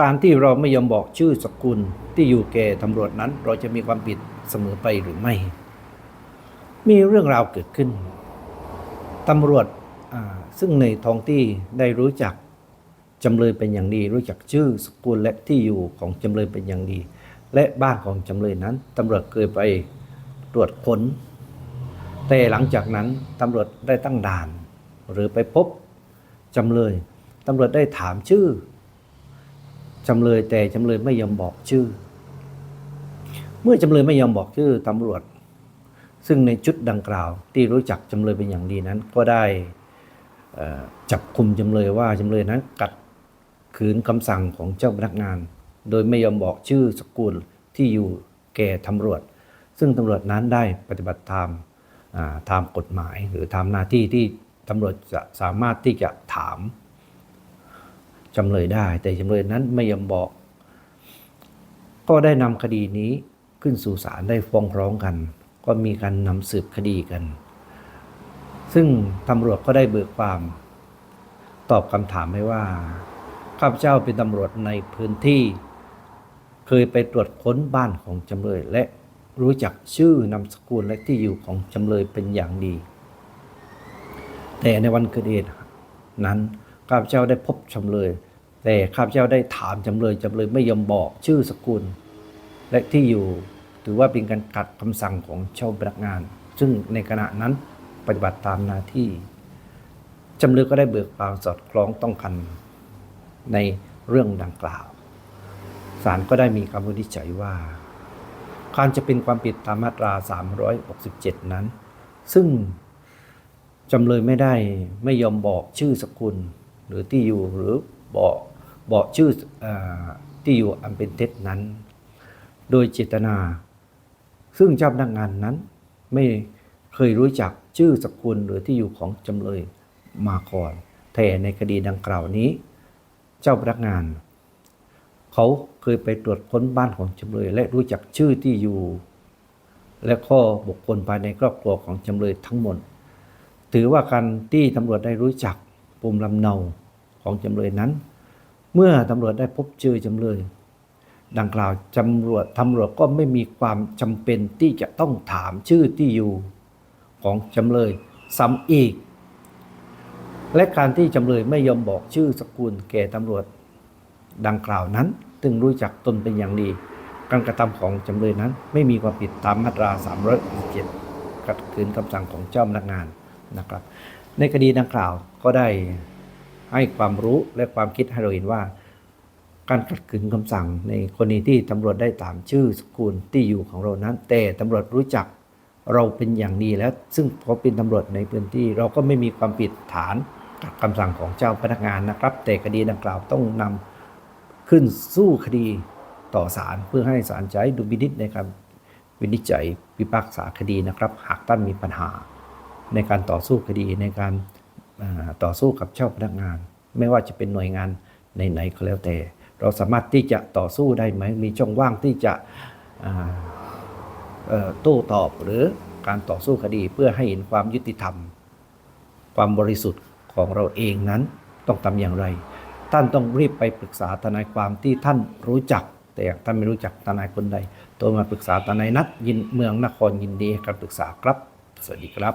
การที่เราไม่ยอมบอกชื่อสกุลที่อยู่แก่ตำรวจนั้น เราจะมีความผิดเสมอไปหรือไม่ มีเรื่องราวเกิดขึ้นตำรวจซึ่งในท้องที่ได้รู้จักจำเลยเป็นอย่างดี รู้จักชื่อสกุลและที่อยู่ของจำเลยเป็นอย่างดี และบ้านของจำเลยนั้นตำรวจเคยไปตรวจค้น แต่หลังจากนั้นตำรวจได้ตั้งด่าน หรือไปพบจำเลยตำรวจได้ถามชื่อ จำเลยแต่จำเลยไม่ยอมบอกชื่อ เมื่อจำเลยไม่ยอมบอกชื่อตำรวจ ซึ่งในชุดดังกล่าว ที่รู้จักจำเลยเป็นอย่างดีนั้น ก็ได้จับคุมจำเลยว่าจำเลยนั้นกัดขืนคำสั่งของเจ้าพนักงาน โดยไม่ยอมบอกชื่อสกุลที่อยู่แก่ตำรวจ ซึ่งตำรวจนั้นได้ปฏิบัติตามตามกฎหมาย หรือตามหน้าที่ที่ตำรวจจะสามารถที่จะถาม จำเลยได้ แต่จำเลยนั้นไม่ยอมบอก ก็ได้นำคดีนี้ขึ้นสู่ศาลได้ฟ้องร้องกัน ก็มีการนำสืบคดีกัน ซึ่งตำรวจก็ได้เบิกความ ตอบคำถามให้ว่าข้าพเจ้าเป็นตำรวจในพื้นที่ เคยไปตรวจค้นบ้านของจำเลยและรู้จักชื่อนามสกุลและที่อยู่ของจำเลยเป็นอย่างดี แต่ในวันเกิดเหตุนั้นข้าพเจ้าได้พบจำเลย แต่ข้าพเจ้าได้ถามจำเลยจำเลยไม่ยอมบอกชื่อสกุล และที่อยู่ถือว่าเป็นการกัดคำสั่งของเจ้าพนักงาน ซึ่งในขณะนั้นปฏิบัติตามหน้าที่จำเลยก็ได้เบิกความสอดคล้องต้องกันในเรื่องดังกล่าวศาลก็ได้มีคำวินิจฉัยว่าการจะเป็นความผิดตามมาตรา 367 นั้น ซึ่งจำเลยไม่ได้ไม่ยอมบอกชื่อสกุลหรือที่อยู่หรือ บอกบอกชื่ออที่อยู่อันเป็นเท็จนั้น โดยเจตนา ซึ่งเจ้าพนักงานนั้นไม่เคยรู้จักชื่อสกุลหรือที่อยู่ของจำเลยมาก่อนแต่ในคดีดังกล่าวนี้ เจ้าพนักงาน เขาเคยไปตรวจค้นบ้านของจำเลย และรู้จักชื่อที่อยู่ และข้อบุคคลภายในครอบครัวของจำเลยทั้งหมด ถือว่าการที่ตำรวจได้รู้จักปุ่มลำเนา ของจำเลยนั้น เมื่อตำรวจได้พบเจอจำเลย ดังกล่าวตำรวจตำรวจก็ไม่มีความจำเป็นที่จะต้องถามชื่อที่อยู่ของจำเลยซ้ำอีก และการที่จำเลยไม่ยอมบอกชื่อสกุลแก่ตำรวจ ดังกล่าวนั้นจึงรู้จักตนเป็นอย่างดี การกระทำของจำเลยนั้น ไม่มีความผิดตามมาตรา367ขัดขืนคำสั่งของเจ้าพนักงานนะครับ ในคดีดังกล่าวก็ได้ ให้ความรู้และความคิดให้เราเห็นว่า การขัดขืนคำสั่งในกรณีที่ตำรวจได้ตามชื่อสกุลที่อยู่ของเรานั้น แต่ตำรวจรู้จักเราเป็นอย่างดีแล้ว ซึ่งพอเป็นตำรวจในพื้นที่ เราก็ไม่มีความผิดฐานขัดคำสั่งของเจ้าพนักงานนะครับ แต่คดีดังกล่าวต้องนำขึ้นสู้คดีต่อศาลเพื่อให้ศาลใช้ดุลพินิจในการวินิจฉัยพิพากษาคดีนะครับ หากท่านมีปัญหาในการต่อสู้คดีในการ ต่อสู้กับเจ้าพนักงาน ไม่ว่าจะเป็นหน่วยงานไหนๆก็แล้วแต่ เราสามารถที่จะต่อสู้ได้ไหมมีช่องว่างที่จะโต้ตอบหรือการต่อสู้คดีเพื่อให้เห็นความยุติธรรม ความบริสุทธิ์ของเราเองนั้นต้องทำอย่างไร ท่านต้องรีบไปปรึกษาทนายความที่ท่านรู้จัก แต่ท่านไม่รู้จักทนายคนใดโทรมาปรึกษาทนายนัดยินเมืองนครยินดีให้การปรึกษาครับ สวัสดีครับ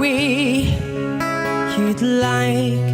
we you'd like